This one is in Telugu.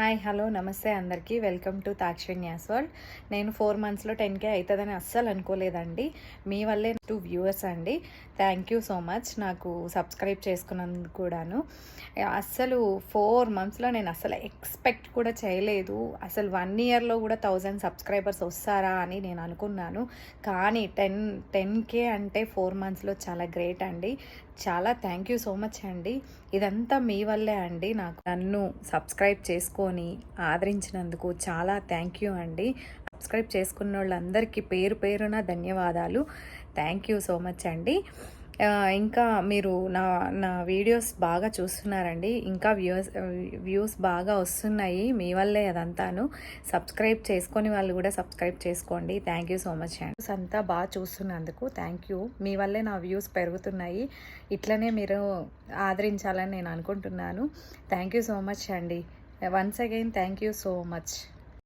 హాయ్ హలో నమస్తే అందరికీ. Welcome to Takshinya's world. నేను ఫోర్ మంత్స్లో టెన్ కే అవుతుందని అస్సలు అనుకోలేదండి. మీ వల్లే టూ వ్యూవర్స్ అండి. థ్యాంక్ యూ సో మచ్ నాకు సబ్స్క్రైబ్ చేసుకున్నందుకు కూడాను. అస్సలు ఫోర్ మంత్స్లో నేను అసలు ఎక్స్పెక్ట్ కూడా చేయలేదు. అసలు వన్ ఇయర్లో కూడా థౌజండ్ సబ్స్క్రైబర్స్ వస్తారా అని నేను అనుకున్నాను. కానీ టెన్ టెన్ కే అంటే ఫోర్ మంత్స్లో చాలా గ్రేట్ అండి. చాలా థ్యాంక్ యూ సో మచ్ అండి. ఇదంతా మీ వల్లే అండి. నాకు నన్ను సబ్స్క్రైబ్ చేసుకో చేసుకొని ఆదరించినందుకు చాలా థ్యాంక్ యూ అండి. సబ్స్క్రైబ్ చేసుకున్న వాళ్ళందరికీ పేరు పేరున ధన్యవాదాలు. థ్యాంక్ యూ సో మచ్ అండి. ఇంకా మీరు నా నా వీడియోస్ బాగా చూస్తున్నారండి. ఇంకా వ్యూస్ వ్యూస్ బాగా వస్తున్నాయి మీ వల్లే అదంతాను. సబ్స్క్రైబ్ చేసుకొని వాళ్ళు కూడా సబ్స్క్రైబ్ చేసుకోండి. థ్యాంక్ యూ సో మచ్ అండి. అంతా బాగా చూస్తున్నందుకు థ్యాంక్ యూ మీ వల్లే నా వ్యూస్ పెరుగుతున్నాయి. ఇట్లనే మీరు ఆదరించాలని నేను అనుకుంటున్నాను. థ్యాంక్ యూ సో మచ్ అండి. Once again thank you so much